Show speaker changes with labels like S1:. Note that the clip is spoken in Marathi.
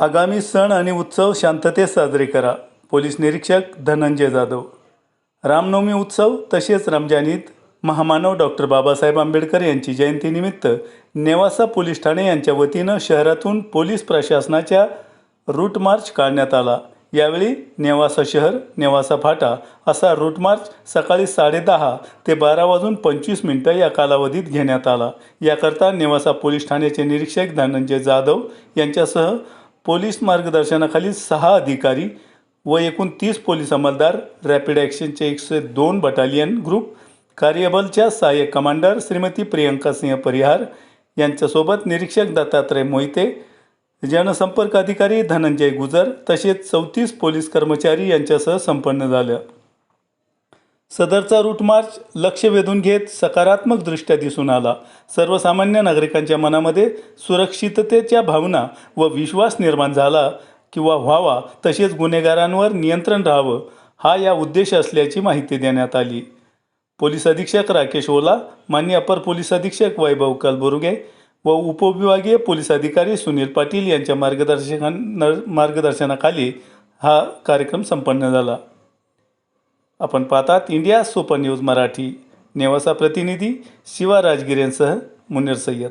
S1: आगामी सण आणि उत्सव शांततेत साजरे करा. पोलीस निरीक्षक धनंजय जाधव. रामनवमी उत्सव तसेच रमजानीत महामानव डॉक्टर बाबासाहेब आंबेडकर यांची जयंतीनिमित्त नेवासा पोलीस ठाणे यांच्या वतीनं शहरातून पोलीस प्रशासनाच्या रूट मार्च काढण्यात आला. यावेळी नेवासा शहर नेवासा फाटा असा रूट मार्च सकाळी साडेदहा ते बारा वाजून पंचवीस मिनटं या कालावधीत घेण्यात आला. याकरता नेवासा पोलीस ठाण्याचे निरीक्षक धनंजय जाधव यांच्यासह पोलीस मार्गदर्शनाखाली सहा अधिकारी व एकूण तीस पोलीस अंमलदार रॅपिड ॲक्शनचे एकशे दोन बटालियन ग्रुप कार्यबलच्या सहाय्यक कमांडर श्रीमती प्रियंका सिंह परिहार यांच्यासोबत निरीक्षक दत्तात्रय मोहिते जनसंपर्क अधिकारी धनंजय गुजर तसेच चौतीस पोलीस कर्मचारी यांच्यासह संपन्न झालं. सदरचा रूट मार्च लक्ष वेधून घेत सकारात्मकदृष्ट्या दिसून आला. सर्वसामान्य नागरिकांच्या मनामध्ये सुरक्षिततेच्या भावना व विश्वास निर्माण झाला किंवा व्हावा तसेच गुन्हेगारांवर नियंत्रण राहावं हा या उद्देश असल्याची माहिती देण्यात आली. पोलीस अधीक्षक राकेश ओला मान्य अपर पोलीस अधीक्षक वैभव कलबुर्गे व उपविभागीय पोलीस अधिकारी सुनील पाटील यांच्या मार्गदर्शकां मार्गदर्शनाखाली हा कार्यक्रम संपन्न झाला. आपण पाहतात India super news Marathi Nevasa प्रतिनिधी शिवा राजगिरेंसह मुनीर सय्यद.